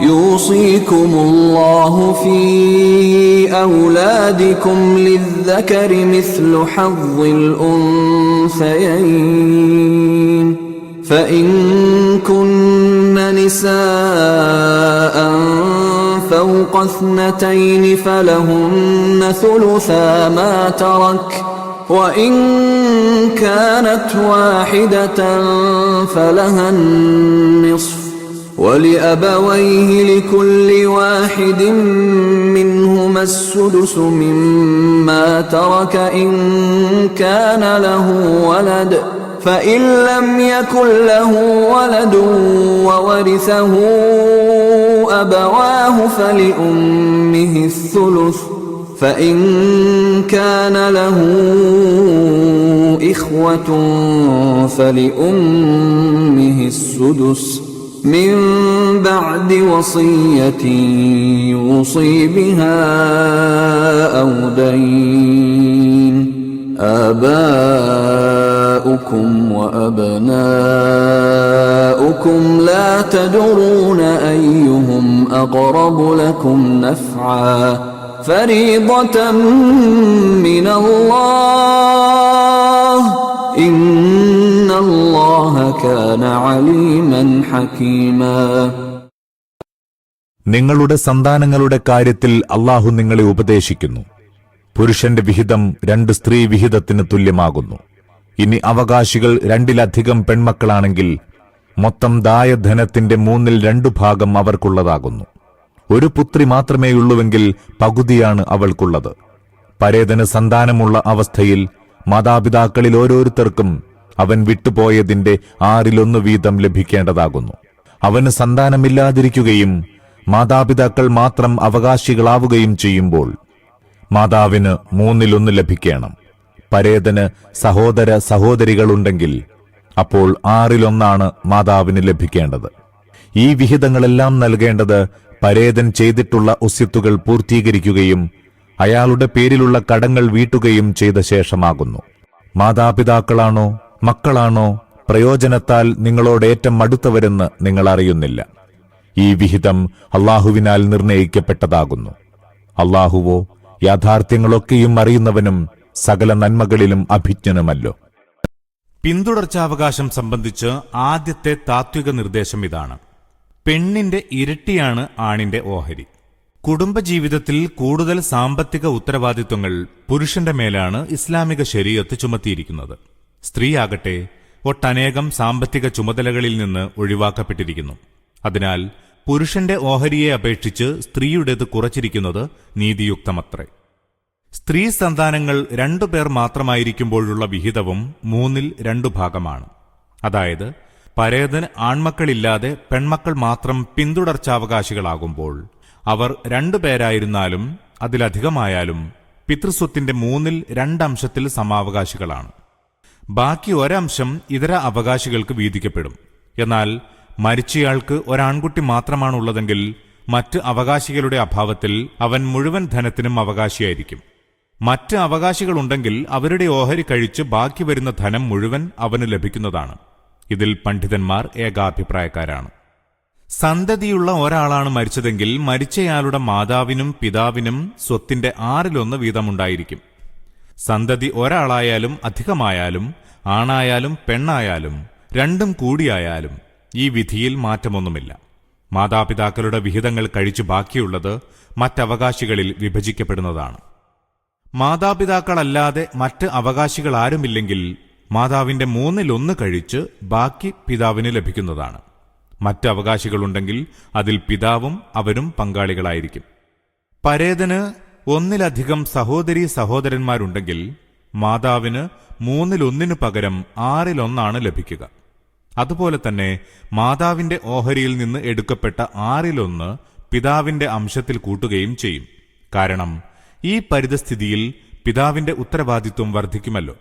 يوصيكم الله في أولادكم للذكر مثل حظ الأنثيين. فإن كن نساء فوق اثنتين فلهن ثلثا ما ترك. وإن كانت واحدة فلها النصف. ولأبويه لكل واحد منهما السدس مما ترك إن كان له ولد فإن لم يكن له ولد وورثه أبواه فلأمه الثلث فإن كان له إخوة فلأمه السدس. من بعد وصية يوصي بها أو دين. آباؤكم وأبناؤكم لا تدرون أيهم أقرب لكم نفعا. فريضة من الله. إن كان عليما حكيما നിങ്ങളുടെ സന്താനങ്ങളുടെ കാര്യത്തിൽ അള്ളാഹു നിങ്ങളെ ഉപദേശിക്കുന്നു പുരുഷന്റെ വിഹിതം രണ്ട് സ്ത്രീ വിഹിതത്തിന് തുല്യമാകുന്നു ഇനി അവകാശികൾ രണ്ടിലധികം പെൺമക്കളാണെങ്കിൽ മൊത്തം ദായധനത്തിന്റെ മൂന്നിൽ രണ്ടു ഭാഗം അവർക്കുള്ളതാകുന്നു ഒരു പുത്രി മാത്രമേയുള്ളുവെങ്കിൽ പകുതിയാണ് അവൾക്കുള്ളത് പരേതന് സന്താനമുള്ള അവസ്ഥയിൽ മാതാപിതാക്കളിൽ ഓരോരുത്തർക്കും അവൻ വിട്ടുപോയതിന്റെ ആറിലൊന്ന് വീതം ലഭിക്കേണ്ടതാകുന്നു. അവന് സന്താനമില്ലാതിരിക്കുകയും മാതാപിതാക്കൾ മാത്രം അവകാശികളാവുകയും ചെയ്യുമ്പോൾ മാതാവിന് മൂന്നിലൊന്ന് ലഭിക്കണം. പരേതന് സഹോദര സഹോദരികളുണ്ടെങ്കിൽ അപ്പോൾ ആറിലൊന്നാണ് മാതാവിന് ലഭിക്കേണ്ടത്. ഈ വിഹിതങ്ങളെല്ലാം നൽകേണ്ടത് പരേതൻ ചെയ്തിട്ടുള്ള ഉസ്യത്തുകൾ പൂർത്തീകരിക്കുകയും അയാളുടെ പേരിലുള്ള കടങ്ങൾ വീട്ടുകയും ചെയ്ത ശേഷമാകുന്നു. മാതാപിതാക്കളാണോ മക്കളാണോ പ്രയോജനത്താൽ നിങ്ങളോട് ഏറ്റം അടുത്തവരെന്ന് നിങ്ങൾ അറിയുന്നില്ല. ഈ വിഹിതം അള്ളാഹുവിനാൽ നിർണയിക്കപ്പെട്ടതാകുന്നു. അള്ളാഹുവോ യാഥാർത്ഥ്യങ്ങളൊക്കെയും അറിയുന്നവനും സകല നന്മകളിലും അഭിജ്ഞനുമല്ലോ. പിന്തുടർച്ചാവകാശം സംബന്ധിച്ച് ആദ്യത്തെ താത്വിക നിർദ്ദേശം ഇതാണ്. പെണ്ണിന്റെ ഇരട്ടിയാണ് ആണിന്റെ ഓഹരി. കുടുംബജീവിതത്തിൽ കൂടുതൽ സാമ്പത്തിക ഉത്തരവാദിത്വങ്ങൾ പുരുഷന്റെ മേലാണ് ഇസ്ലാമിക ശരീരത്ത് ചുമത്തിയിരിക്കുന്നത്. സ്ത്രീയാകട്ടെ ഒട്ടനേകം സാമ്പത്തിക ചുമതലകളിൽ നിന്ന് ഒഴിവാക്കപ്പെട്ടിരിക്കുന്നു. അതിനാൽ പുരുഷന്റെ ഓഹരിയെ അപേക്ഷിച്ച് സ്ത്രീയുടേത് കുറച്ചിരിക്കുന്നത് നീതിയുക്തമത്രേ. സ്ത്രീ സന്താനങ്ങൾ രണ്ടു പേർ മാത്രമായിരിക്കുമ്പോഴുള്ള വിഹിതവും മൂന്നിൽ രണ്ടു ഭാഗമാണ്. അതായത് പരേതന് ആൺമക്കളില്ലാതെ പെൺമക്കൾ മാത്രം പിന്തുടർച്ചാവകാശികളാകുമ്പോൾ അവർ രണ്ടുപേരായിരുന്നാലും അതിലധികമായാലും പിതൃസ്വത്തിന്റെ മൂന്നിൽ രണ്ടംശത്തിൽ സമാവകാശികളാണ്. ബാക്കി ഒരംശം ഇതര അവകാശികൾക്ക് വീതിക്കപ്പെടും. എന്നാൽ മരിച്ചയാൾക്ക് ഒരാൺകുട്ടി മാത്രമാണുള്ളതെങ്കിൽ മറ്റ് അവകാശികളുടെ അഭാവത്തിൽ അവൻ മുഴുവൻ ധനത്തിനും അവകാശിയായിരിക്കും. മറ്റ് അവകാശികളുണ്ടെങ്കിൽ അവരുടെ ഓഹരി കഴിച്ച് ബാക്കി വരുന്ന ധനം മുഴുവൻ അവന് ലഭിക്കുന്നതാണ്. ഇതിൽ പണ്ഡിതന്മാർ ഏകാഭിപ്രായക്കാരാണ്. സന്തതിയുള്ള ഒരാളാണ് മരിച്ചതെങ്കിൽ മരിച്ചയാളുടെ മാതാവിനും പിതാവിനും സ്വത്തിന്റെ ആറിലൊന്ന് വീതമുണ്ടായിരിക്കും. സന്തതി ഒരാളായാലും അധികമായാലും ആണായാലും പെണ്ണായാലും രണ്ടും കൂടിയായാലും ഈ വിധിയിൽ മാറ്റമൊന്നുമില്ല. മാതാപിതാക്കളുടെ വിഹിതങ്ങൾ കഴിച്ചു ബാക്കിയുള്ളത് മറ്റവകാശികളിൽ വിഭജിക്കപ്പെടുന്നതാണ്. മാതാപിതാക്കളല്ലാതെ മറ്റ് അവകാശികൾ ആരുമില്ലെങ്കിൽ മാതാവിന്റെ മൂന്നിലൊന്ന് കഴിച്ച് ബാക്കി പിതാവിന് ലഭിക്കുന്നതാണ്. മറ്റ് അവകാശികളുണ്ടെങ്കിൽ അതിൽ പിതാവും അവരും പങ്കാളികളായിരിക്കും. പരേതന് ഒന്നിലധികം സഹോദരീ സഹോദരന്മാരുണ്ടെങ്കിൽ മാതാവിന് മൂന്നിലൊന്നിനു പകരം ആറിലൊന്നാണ് ലഭിക്കുക. അതുപോലെ തന്നെ മാതാവിന്റെ ഓഹരിയിൽ നിന്ന് എടുക്കപ്പെട്ട ആറിലൊന്ന് പിതാവിന്റെ അംശത്തിൽ കൂട്ടുകയും ചെയ്യും. കാരണം ഈ പരിതസ്ഥിതിയിൽ പിതാവിന്റെ ഉത്തരവാദിത്വം വർദ്ധിക്കുമല്ലോ.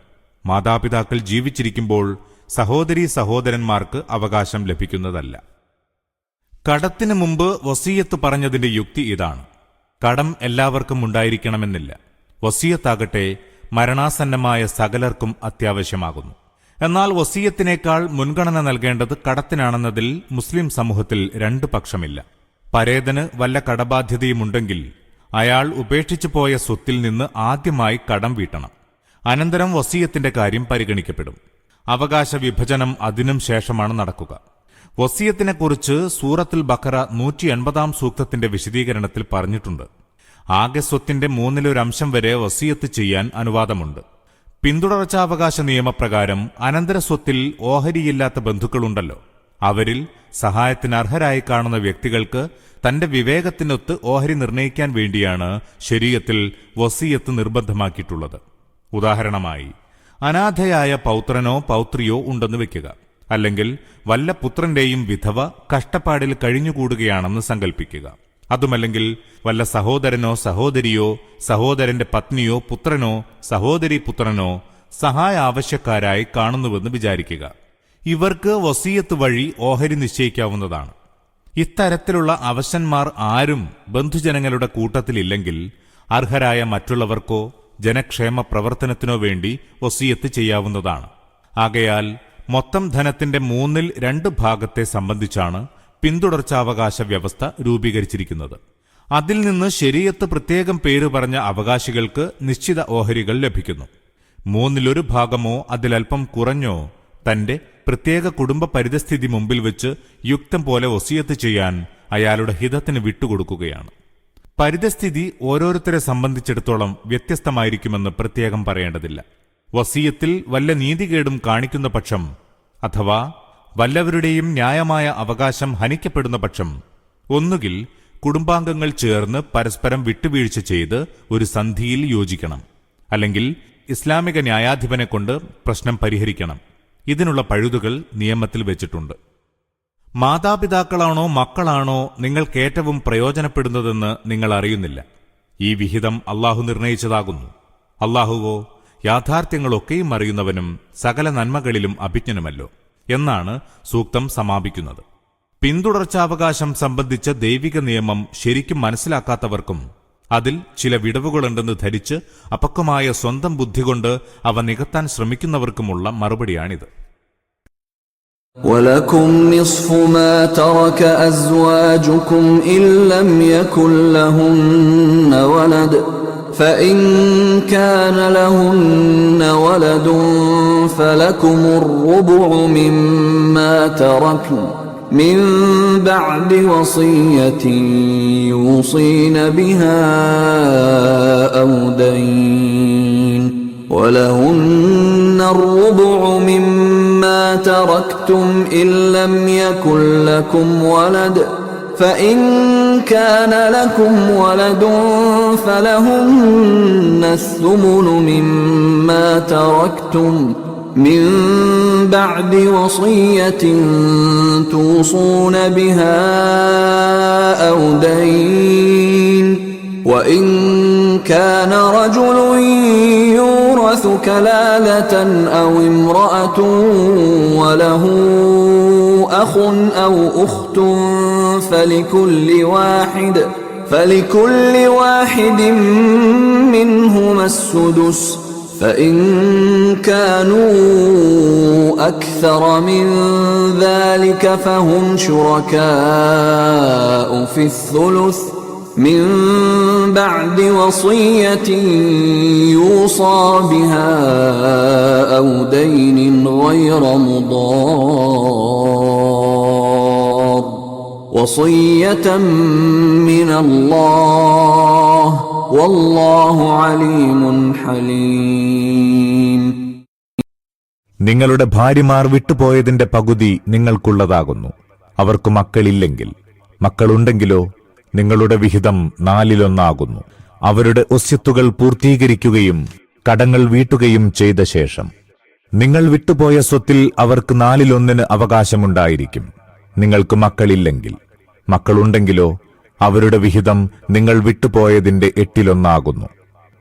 മാതാപിതാക്കൾ ജീവിച്ചിരിക്കുമ്പോൾ സഹോദരീ സഹോദരന്മാർക്ക് അവകാശം ലഭിക്കുന്നതല്ല. കടത്തിനു മുമ്പ് വസീയത്ത് പറഞ്ഞതിന്റെ യുക്തി ഇതാണ്. കടം എല്ലാവർക്കും ഉണ്ടായിരിക്കണമെന്നില്ല. വസീയത്താകട്ടെ മരണാസന്നമായ സകലർക്കും അത്യാവശ്യമാകുന്നു. എന്നാൽ വസീയത്തിനേക്കാൾ മുൻഗണന നൽകേണ്ടത് കടത്തിനാണെന്നതിൽ മുസ്ലിം സമൂഹത്തിൽ രണ്ടു പക്ഷമില്ല. പരേതന് വല്ല കടബാധ്യതയുമുണ്ടെങ്കിൽ അയാൾ ഉപേക്ഷിച്ചു പോയ സ്വത്തിൽ നിന്ന് ആദ്യമായി കടം വീട്ടണം. അനന്തരം വസീയത്തിന്റെ കാര്യം പരിഗണിക്കപ്പെടും. അവകാശ വിഭജനം അതിനും ശേഷമാണ് നടക്കുക. വസീയത്തിനെക്കുറിച്ച് സൂറത്തുൽ ബക്കറ നൂറ്റി എൺപതാം സൂക്തത്തിന്റെ വിശദീകരണത്തിൽ പറഞ്ഞിട്ടുണ്ട്. ആകെ സ്വത്തിന്റെ മൂന്നിലൊരംശം വരെ വസീയത്ത് ചെയ്യാൻ അനുവാദമുണ്ട്. പിന്തുടർച്ചാവകാശ നിയമപ്രകാരം അനന്തര സ്വത്തിൽ ഓഹരിയില്ലാത്ത ബന്ധുക്കളുണ്ടല്ലോ. അവരിൽ സഹായത്തിന് അർഹരായി കാണുന്ന വ്യക്തികൾക്ക് തന്റെ വിവേകത്തിനൊത്ത് ഓഹരി നിർണയിക്കാൻ വേണ്ടിയാണ് ശരീരത്തിൽ വസീയത്ത് നിർബന്ധമാക്കിയിട്ടുള്ളത്. ഉദാഹരണമായി അനാഥയായ പൗത്രനോ പൗത്രിയോ ഉണ്ടെന്ന് വെക്കുക. അല്ലെങ്കിൽ വല്ല പുത്രന്റെയും വിധവ കഷ്ടപ്പാടിൽ കഴിഞ്ഞുകൂടുകയാണെന്ന് സങ്കല്പിക്കുക അതുമല്ലെങ്കിൽ വല്ല സഹോദരനോ സഹോദരിയോ സഹോദരന്റെ പത്നിയോ പുത്രനോ സഹോദരി പുത്രനോ സഹായ ആവശ്യക്കാരായി കാണുന്നുവെന്ന് വിചാരിക്കുക. ഇവർക്ക് വസീയത്ത് വഴി ഓഹരി നിശ്ചയിക്കാവുന്നതാണ്. ഇത്തരത്തിലുള്ള അവശന്മാർ ആരും ബന്ധുജനങ്ങളുടെ കൂട്ടത്തിലില്ലെങ്കിൽ അർഹരായ മറ്റുള്ളവർക്കോ ജനക്ഷേമ പ്രവർത്തനത്തിനോ വേണ്ടി വസീയത്ത് ചെയ്യാവുന്നതാണ്. ആകയാൽ മൊത്തം ധനത്തിന്റെ മൂന്നിൽ രണ്ട് ഭാഗത്തെ സംബന്ധിച്ചാണ് പിന്തുടർച്ചാവകാശ വ്യവസ്ഥ രൂപീകരിച്ചിരിക്കുന്നത്. അതിൽ നിന്ന് ശരീരത്ത് പ്രത്യേകം പേര് പറഞ്ഞ അവകാശികൾക്ക് നിശ്ചിത ഓഹരികൾ ലഭിക്കുന്നു. മൂന്നിലൊരു ഭാഗമോ അതിലൽപ്പം കുറഞ്ഞോ തന്റെ പ്രത്യേക കുടുംബ പരിതസ്ഥിതി മുമ്പിൽ വെച്ച് യുക്തം പോലെ ഒസിയത്ത് ചെയ്യാൻ അയാളുടെ ഹിതത്തിന് വിട്ടുകൊടുക്കുകയാണ്. പരിതസ്ഥിതി ഓരോരുത്തരെ സംബന്ധിച്ചിടത്തോളം വ്യത്യസ്തമായിരിക്കുമെന്ന് പ്രത്യേകം പറയേണ്ടതില്ല. വസീയത്തിൽ വല്ല നീതികേടും കാണിക്കുന്ന പക്ഷം അഥവാ വല്ലവരുടെയും ന്യായമായ അവകാശം ഹനിക്കപ്പെടുന്ന പക്ഷം ഒന്നുകിൽ കുടുംബാംഗങ്ങൾ ചേർന്ന് പരസ്പരം വിട്ടുവീഴ്ച ചെയ്ത് ഒരു സന്ധിയിൽ യോജിക്കണം അല്ലെങ്കിൽ ഇസ്ലാമിക ന്യായാധിപനെ കൊണ്ട് പ്രശ്നം പരിഹരിക്കണം. ഇതിനുള്ള പഴുതുകൾ നിയമത്തിൽ വെച്ചിട്ടുണ്ട്. മാതാപിതാക്കളാണോ മക്കളാണോ നിങ്ങൾക്കേറ്റവും പ്രയോജനപ്പെടുന്നതെന്ന് നിങ്ങൾ അറിയുന്നില്ല ഈ വിഹിതം അള്ളാഹു നിർണയിച്ചതാകുന്നു. അള്ളാഹുവോ യാഥാർത്ഥ്യങ്ങളൊക്കെയും അറിയുന്നവനും സകല നന്മകളിലും അഭിജ്ഞനുമല്ലോ എന്നാണ് സൂക്തം സമാപിക്കുന്നത് പിന്തുടർച്ചാവകാശം സംബന്ധിച്ച ദൈവിക നിയമം ശരിക്കും മനസ്സിലാക്കാത്തവർക്കും അതിൽ ചില വിടവുകളുണ്ടെന്ന് ധരിച്ച് അപക്വമായ സ്വന്തം ബുദ്ധി കൊണ്ട് അവ നികത്താൻ ശ്രമിക്കുന്നവർക്കുമുള്ള മറുപടിയാണിത് ولكم نصف ما ترك أزواجكم إن لم يكن لهن ولد فإن كان لهن ولد فلكم الربع مما تركن من بعد وصية يوصين بها أو دين ولهن الربع مما تركتم إن لم يكن لكم ولد فإن كان لكم ولد فلهن الثمن مما تركتم من بعد وصية توصون بها أو دين وإن كان رجل يورث كلالة أو امرأة وله أخ أو أخت فلكل واحد فلكل واحد منهما السدس. فإن كانوا أكثر من ذلك فهم شركاء في الثلث. من بعد وصية يوصى بها أو دين غير مضار. وصية من الله والله عليم حليم നിങ്ങളുടെ ഭാര്യമാർ വിട്ടുപോയതിന്റെ പകുതി നിങ്ങൾക്കുള്ളതാകുന്നു അവർക്ക് മക്കളില്ലെങ്കിൽ മക്കളുണ്ടെങ്കിലോ നിങ്ങളുടെ വിഹിതം നാലിലൊന്നാകുന്നു അവരുടെ ഒസ്യത്തുകൾ പൂർത്തീകരിക്കുകയും കടങ്ങൾ വീട്ടുകയും ചെയ്ത ശേഷം നിങ്ങൾ വിട്ടുപോയ സ്വത്തിൽ അവർക്ക് നാലിലൊന്നിന് അവകാശമുണ്ടായിരിക്കും നിങ്ങൾക്ക് മക്കളില്ലെങ്കിൽ. മക്കളുണ്ടെങ്കിലോ അവരുടെ വിഹിതം നിങ്ങൾ വിട്ടുപോയതിന്റെ എട്ടിലൊന്നാകുന്നു.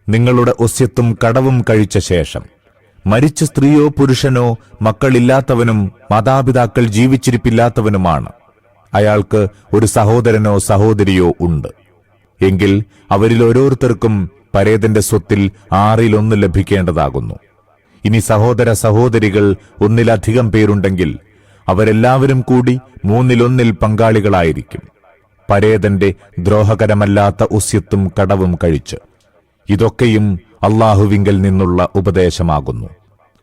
നിങ്ങളുടെ ഒസ്യത്തും കടവും കഴിച്ച ശേഷം മരിച്ച സ്ത്രീയോ പുരുഷനോ മക്കളില്ലാത്തവനും മാതാപിതാക്കൾ ജീവിച്ചിരിപ്പില്ലാത്തവനുമാണ്. അയാൾക്ക് ഒരു സഹോദരനോ സഹോദരിയോ ഉണ്ട്. എങ്കിൽ അവരിൽ ഓരോരുത്തർക്കും പരേതന്റെ സ്വത്തിൽ ആറിലൊന്ന് ലഭിക്കേണ്ടതാകുന്നു. ഇനി സഹോദര സഹോദരികൾ ഒന്നിലധികം പേരുണ്ടെങ്കിൽ അവരെല്ലാവരും കൂടി മൂന്നിലൊന്നിൽ പങ്കാളികളായിരിക്കും. പരേതന്റെ ദ്രോഹകരമല്ലാത്ത ഉസ്യത്തും കടവും കഴിച്ച്. ഇതൊക്കെയും അള്ളാഹുവിങ്കൽ നിന്നുള്ള ഉപദേശമാകുന്നു.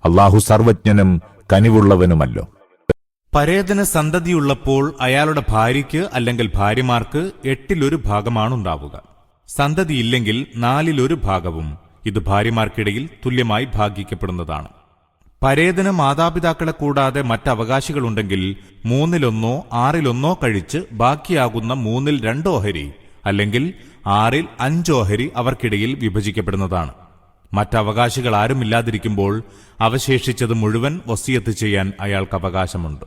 അള്ളാഹു സർവജ്ഞനും കനിവുള്ളവനുമല്ലോ. പരേതന് സന്തതിയുള്ളപ്പോൾ അയാളുടെ ഭാര്യയ്ക്ക് അല്ലെങ്കിൽ ഭാര്യമാർക്ക് എട്ടിലൊരു ഭാഗമാണുണ്ടാവുക. സന്തതിയില്ലെങ്കിൽ നാലിലൊരു ഭാഗവും ഇത് ഭാര്യമാർക്കിടയിൽ തുല്യമായി ഭാഗിക്കപ്പെടുന്നതാണ്. പരേതന് മാതാപിതാക്കളെ കൂടാതെ മറ്റവകാശികളുണ്ടെങ്കിൽ മൂന്നിലൊന്നോ ആറിലൊന്നോ കഴിച്ച് ബാക്കിയാകുന്ന മൂന്നിൽ രണ്ട് ഓഹരി അല്ലെങ്കിൽ ആറിൽ അഞ്ചോഹരി അവർക്കിടയിൽ വിഭജിക്കപ്പെടുന്നതാണ്. മറ്റവകാശികൾ ആരുമില്ലാതിരിക്കുമ്പോൾ അവശേഷിച്ചത് മുഴുവൻ വസിയത്ത് ചെയ്യാൻ അയാൾക്ക് അവകാശമുണ്ട്.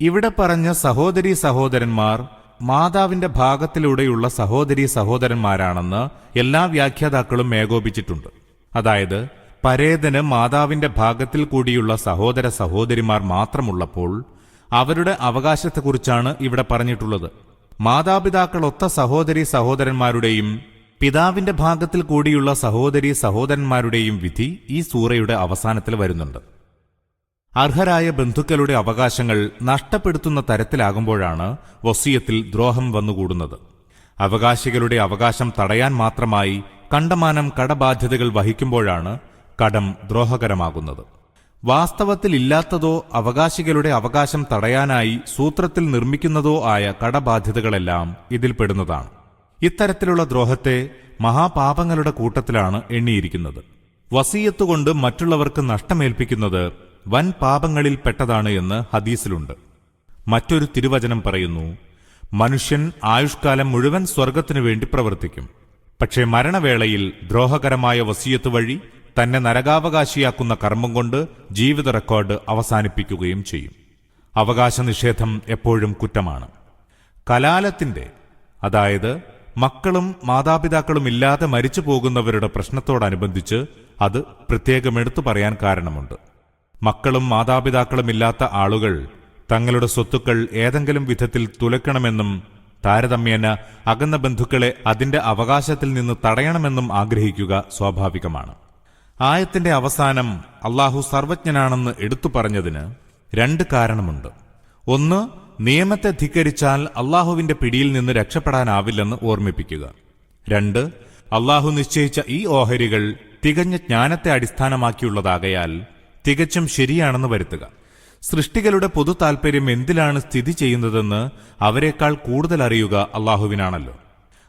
ഇവിടെ പറഞ്ഞ സഹോദരി സഹോദരന്മാർ മാതാവിന്റെ ഭാഗത്തിലൂടെയുള്ള സഹോദരി സഹോദരന്മാരാണെന്ന് എല്ലാ വ്യാഖ്യാതാക്കളും ഏകോപിച്ചിട്ടുണ്ട്. അതായത് പരേതന് മാതാവിന്റെ ഭാഗത്തിൽ കൂടിയുള്ള സഹോദര സഹോദരിമാർ മാത്രമുള്ളപ്പോൾ അവരുടെ അവകാശത്തെക്കുറിച്ചാണ് ഇവിടെ പറഞ്ഞിട്ടുള്ളത്. മാതാപിതാക്കളൊത്ത സഹോദരി സഹോദരന്മാരുടെയും പിതാവിന്റെ ഭാഗത്തിൽ കൂടിയുള്ള സഹോദരി സഹോദരന്മാരുടെയും വിധി ഈ സൂറയുടെ അവസാനത്തിൽ വരുന്നുണ്ട്. അർഹരായ ബന്ധുക്കളുടെ അവകാശങ്ങൾ നഷ്ടപ്പെടുത്തുന്ന തരത്തിലാകുമ്പോഴാണ് വസീയത്തിൽ ദ്രോഹം വന്നുകൂടുന്നത്. അവകാശികളുടെ അവകാശം തടയാൻ മാത്രമായി കണ്ടമാനം കടബാധ്യതകൾ വഹിക്കുമ്പോഴാണ് കടം ദ്രോഹകരമാകുന്നത്. വാസ്തവത്തിൽ ഇല്ലാത്തതോ അവകാശികളുടെ അവകാശം തടയാനായി സൂത്രത്തിൽ നിർമ്മിക്കുന്നതോ ആയ കടബാധ്യതകളെല്ലാം ഇതിൽപ്പെടുന്നതാണ് ഇത്തരത്തിലുള്ള ദ്രോഹത്തെ മഹാപാപങ്ങളുടെ കൂട്ടത്തിലാണ് എണ്ണിയിരിക്കുന്നത്. വസീയത്തുകൊണ്ട് മറ്റുള്ളവർക്ക് നഷ്ടമേൽപ്പിക്കുന്നത് വൻ പാപങ്ങളിൽ പെട്ടതാണ് എന്ന് ഹദീസിലുണ്ട്. മറ്റൊരു തിരുവചനം പറയുന്നു മനുഷ്യൻ ആയുഷ്കാലം മുഴുവൻ സ്വർഗത്തിനു വേണ്ടി പ്രവർത്തിക്കും. പക്ഷേ മരണവേളയിൽ ദ്രോഹകരമായ വസീയത്ത് വഴി തന്നെ നരകാവകാശിയാക്കുന്ന കർമ്മം കൊണ്ട് ജീവിത റെക്കോർഡ് അവസാനിപ്പിക്കുകയും ചെയ്യും. അവകാശ നിഷേധം എപ്പോഴും കുറ്റമാണ്. കലാലത്തിന്റെ അതായത് മക്കളും മാതാപിതാക്കളും ഇല്ലാതെ മരിച്ചു പോകുന്നവരുടെ പ്രശ്നത്തോടനുബന്ധിച്ച് അത് പ്രത്യേകം എടുത്തു പറയാൻ കാരണമുണ്ട്. മക്കളും മാതാപിതാക്കളും ഇല്ലാത്ത ആളുകൾ തങ്ങളുടെ സ്വത്തുക്കൾ ഏതെങ്കിലും വിധത്തിൽ തുലക്കണമെന്നും താരതമ്യേന അകന്ന ബന്ധുക്കളെ അതിന്റെ അവകാശത്തിൽ നിന്ന് തടയണമെന്നും ആഗ്രഹിക്കുക സ്വാഭാവികമാണ്. ആയത്തിന്റെ അവസാനം അള്ളാഹു സർവജ്ഞനാണെന്ന് എടുത്തു പറഞ്ഞതിന് രണ്ട് കാരണമുണ്ട്. ഒന്ന് നിയമത്തെ ധിക്കരിച്ചാൽ അള്ളാഹുവിന്റെ പിടിയിൽ നിന്ന് രക്ഷപ്പെടാനാവില്ലെന്ന് ഓർമ്മിപ്പിക്കുക. രണ്ട് അള്ളാഹു നിശ്ചയിച്ച ഈ ഓഹരികൾ തികഞ്ഞ ജ്ഞാനത്തെ അടിസ്ഥാനമാക്കിയുള്ളതാകയാൽ തികച്ചും ശരിയാണെന്ന് വരുത്തുക. സൃഷ്ടികളുടെ പൊതു താൽപര്യം എന്തിലാണ് സ്ഥിതി ചെയ്യുന്നതെന്ന് അവരെക്കാൾ കൂടുതൽ അറിയുക അള്ളാഹുവിനാണല്ലോ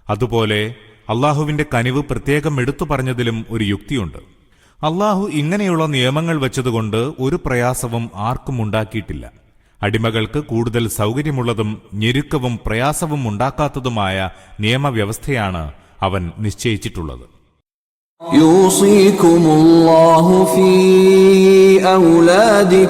അതുപോലെ അള്ളാഹുവിന്റെ കനിവ് പ്രത്യേകം എടുത്തു പറഞ്ഞതിലും ഒരു യുക്തിയുണ്ട്. അള്ളാഹു ഇങ്ങനെയുള്ള നിയമങ്ങൾ വെച്ചതുകൊണ്ട് ഒരു പ്രയാസവും ആർക്കും ഉണ്ടാക്കിയിട്ടില്ല. അടിമകൾക്ക് കൂടുതൽ സൗകര്യമുള്ളതും ഞെരുക്കവും പ്രയാസവും ഉണ്ടാക്കാത്തതുമായ നിയമവ്യവസ്ഥയാണ് അവൻ നിശ്ചയിച്ചിട്ടുള്ളത്. യൂസിക്കുമുല്ലാഹു ഫീ ഔലാദി